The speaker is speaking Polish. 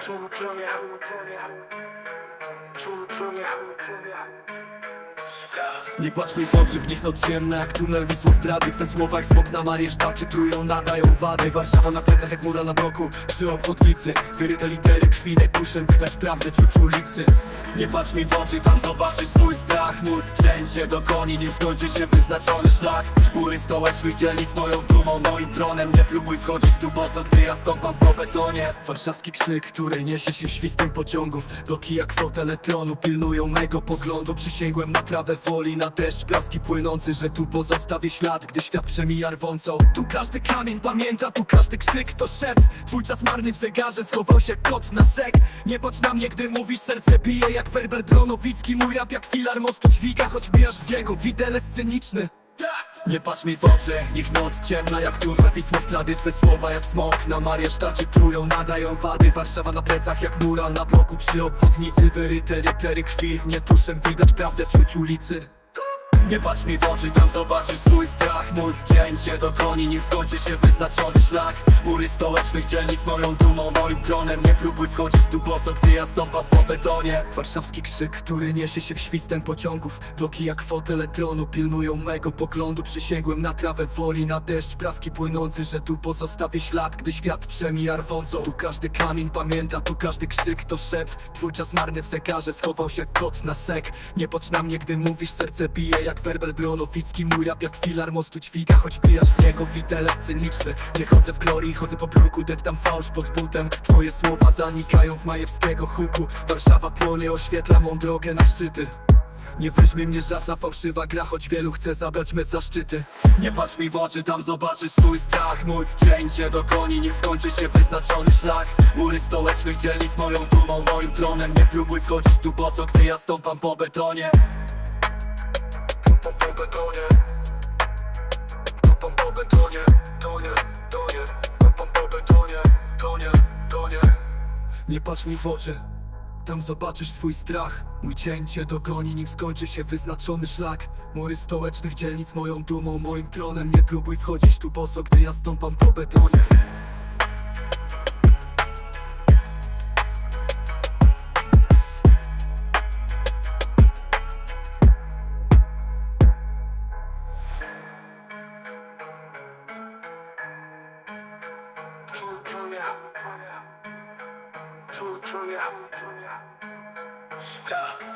조종야 조종야 조종야 조종야 Nie patrz mi w oczy, w nich noc ciemna jak tunel Wisło zdrady Twe słowa jak smok na mariesztacie Trują, nadają wady Warszawa na plecach jak mura na bloku Przy obwodnicy Wyryte litery krwi najpuszczem Widać prawdę czuć ulicy Nie patrz mi w oczy, tam zobaczysz swój strach Mój cięcie do koni, nim skończy się wyznaczony szlak Mury stołecznych dzielnic moją dumą, moim tronem Nie próbuj wchodzić tu boso, gdy ja stąpam po betonie Warszawski krzyk, który niesie się świstem pociągów Bloki jak fotele tronu pilnują mego poglądu Przysięgłem na trawę woli, na deszcz Blaski płynący, że tu pozostawię ślad Gdy świat przemija rwącą Tu każdy kamień pamięta, tu każdy krzyk to szept Twój czas marny w zegarze, schował się kot na sek. Nie patrz na mnie, gdy mówisz, serce bije jak werber Bronowicki. Mój rap jak filar mostu dźwiga, choć bijasz w jego widelec sceniczny. Nie patrz mi w oczy, niech noc ciemna jak turba Wisło strady, twe słowa jak smok. Na mariesztacie trują, nadają wady Warszawa na plecach jak mural. Na bloku Przy obwodnicy wyryte litery krwi. Nie tuszem widać prawdę czuć ulicy nie patrz mi w oczy, tam zobaczysz swój strach. Mój dzień cię dogoni, nim skończy się wyznaczony szlak. Mury stołecznych dzielnic moją dumą, moim tronem. Nie próbuj wchodzić tu boso, gdy ja stąpam po betonie. Warszawski krzyk, który niesie się w świstem pociągów. Bloki jak fotele tronu pilnują mego poglądu. Przysięgłem na trawę woli, na deszcz Praski płynący, że tu pozostawię ślad Gdy świat przemija rwącą Tu każdy kamień pamięta, tu każdy krzyk to szept Twój czas marny w zegarze, schował się kot na sek. Nie patrz na mnie, gdy mówisz, serce bije jak werber Bronowicki Mój rap jak filar mostu dźwiga, choć bijasz w niego widelec cyniczny Nie chodzę w glorii, chodzę po bruku, deptam fałsz pod butem. Twoje słowa zanikają w majewskiego huku Warszawa płonie, oświetla mą drogę na szczyty. Nie weźmie mnie żadna fałszywa gra, choć wielu chce zabrać me zaszczyty Nie patrz mi w oczy, tam zobaczysz swój strach. Mój dzień cię dogoni, nim skończy się wyznaczony szlak. Mury stołecznych dzielnic moją dumą, moim tronem. Nie próbuj wchodzić tu boso, gdy ja stąpam po betonie Stąpam po betonie Stąpam po betonie Tonie, tonie po betonie Tonie, tonie Nie patrz mi w oczy tam zobaczysz swój strach. Mój cień cię dogoni, nim skończy się wyznaczony szlak. Mury stołecznych dzielnic moją dumą, moim tronem. Nie próbuj wchodzić tu boso, gdy ja stąpam po betonie 초초야 초초야 자